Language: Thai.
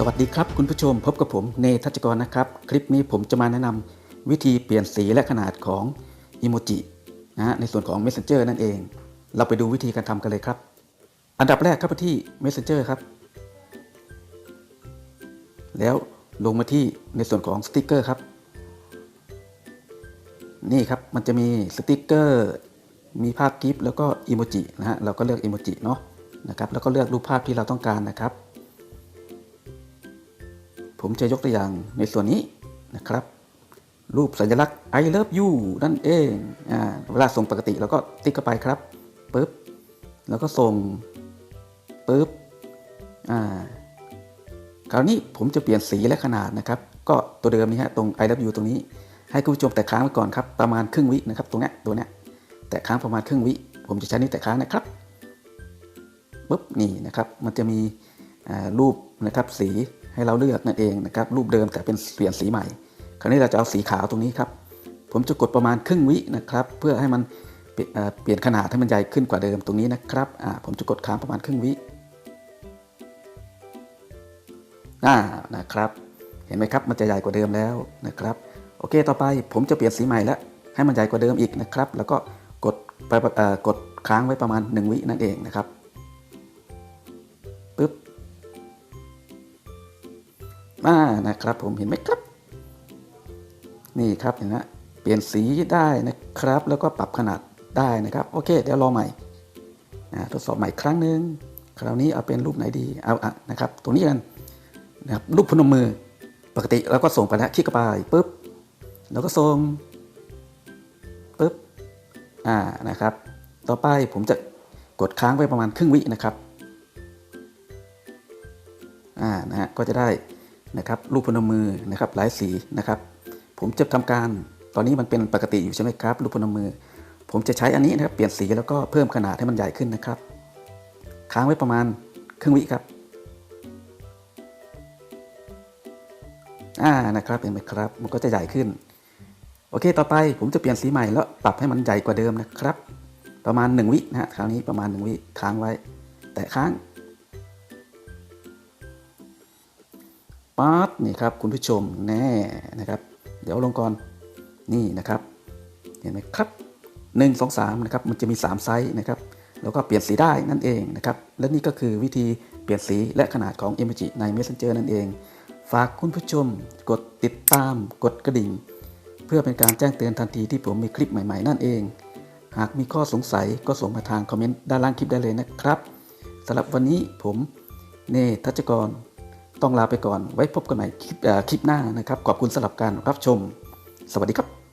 สวัสดีครับคุณผู้ชมพบกับผมเนทัชกรนะครับ คลิปนี้ผมจะมาแนะนำวิธีเปลี่ยนสีและขนาดของอิโมจินะในส่วนของ Messenger นั่นเอง เราไปดูวิธีการทำกันเลยครับ อันดับแรกเข้าไปที่ Messenger ครับ แล้วลงมาที่ในส่วนของสติกเกอร์ครับ นี่ครับมันจะมีสติกเกอร์ มีภาพกิฟต์แล้วก็อิโมจินะฮะเราก็เลือกอิโมจิเนาะนะครับแล้วก็เลือกรูปภาพที่เราต้องการนะครับ ผมจะยกตัวอย่างในส่วนนี้นะครับ รูปสัญลักษณ์ I love you นั่นเองอ่าเวลาส่งปกติเราก็ติ๊กเข้าไปครับปึ๊บแล้วก็ส่งปึ๊บอ่าคราวนี้ผมจะเปลี่ยนสีและขนาดนะครับ ก็ตัวเดิมนี้ฮะตรง I love you ตรงนี้ให้คุณผู้ชมแตะค้างไว้ก่อนครับประมาณครึ่งวินะครับตรงเนี้ยตัวเนี้ยแตะค้างประมาณครึ่งวิ ผมจะใช้นิ้วแตะค้างนะครับปึ๊บนี่นะครับมันจะมีอ่ารูปนะครับสี ให้เราเลือกนั่นเองนะครับรูปเดิมแต่เป็นเปลี่ยนสีใหม่ คราวนี้เราจะเอาสีขาวตรงนี้ครับ ผมจะกดประมาณครึ่งวินะครับ เพื่อให้มันเปลี่ยนขนาดให้มันใหญ่ขึ้นกว่าเดิมตรงนี้นะครับผมจะกดค้างประมาณครึ่งวิอ่านะครับ เห็นไหมครับมันจะใหญ่กว่าเดิมแล้วนะครับโอเคต่อไปผมจะเปลี่ยนสีใหม่แล้วให้มันใหญ่กว่าเดิมอีกนะครับ แล้วก็กดไปกดค้างไว้ประมาณ 1 วินั่นเองนะครับปึ๊บ อ่านะครับ ผมเห็นไหมครับ นี่ครับเห็นไหมเปลี่ยนสีได้นะครับ แล้วก็ปรับขนาดได้นะครับ โอเค เดี๋ยวรอใหม่ทดสอบใหม่ครั้งหนึ่งคราวนี้เอาเป็นรูปไหนดีเอาอะนะครับตัวนี้กันนะครับรูปพนมมือปกติเราก็ส่งไปแล้วคลิกเข้าไปปุ๊บแล้วก็ส่งปุ๊บอ่านะครับ ต่อไปผมจะกดค้างไว้ประมาณครึ่งวินะครับอ่านะฮะก็จะได้ นะครับรูปพนมมือนะครับหลายสีนะครับ ผมจะทำการตอนนี้มันเป็นปกติอยู่ใช่ไหมครับรูปพนมมือ ผมจะใช้อันนี้นะครับเปลี่ยนสีแล้วก็เพิ่มขนาดให้มันใหญ่ขึ้นนะครับ ค้างไว้ประมาณครึ่งวิครับอ่านะครับเห็นไหมครับ มันก็จะใหญ่ขึ้น โอเค ต่อไปผมจะเปลี่ยนสีใหม่แล้วปรับให้มันใหญ่กว่าเดิมนะครับ ประมาณ 1 วินะฮะคราวนี้ประมาณ 1 วิค้างไว้ แตะค้าง ป๊าดนี่ครับคุณผู้ชมแน่นะครับ เดี๋ยวลงก่อนนี่นะครับ เห็นไหมครับ1 2 3นะครับมันจะมี 3 ไซส์นะครับ แล้วก็เปลี่ยนสีได้นั่นเองนะครับ และนี่ก็คือวิธีเปลี่ยนสีและขนาดของ Emoji ใน Messenger นั่นเอง ฝากคุณผู้ชมกดติดตามกดกระดิ่ง เพื่อเป็นการแจ้งเตือนทันทีที่ผมมีคลิปใหม่ๆ นั่นเอง หากมีข้อสงสัยก็ส่งมาทางคอมเมนต์ด้านล่างคลิปได้เลยนะครับสำหรับวันนี้ผมเนทัชกร ต้องลาไปก่อน ไว้พบกันใหม่คลิปหน้านะครับ ขอบคุณสำหรับการรับชม สวัสดีครับ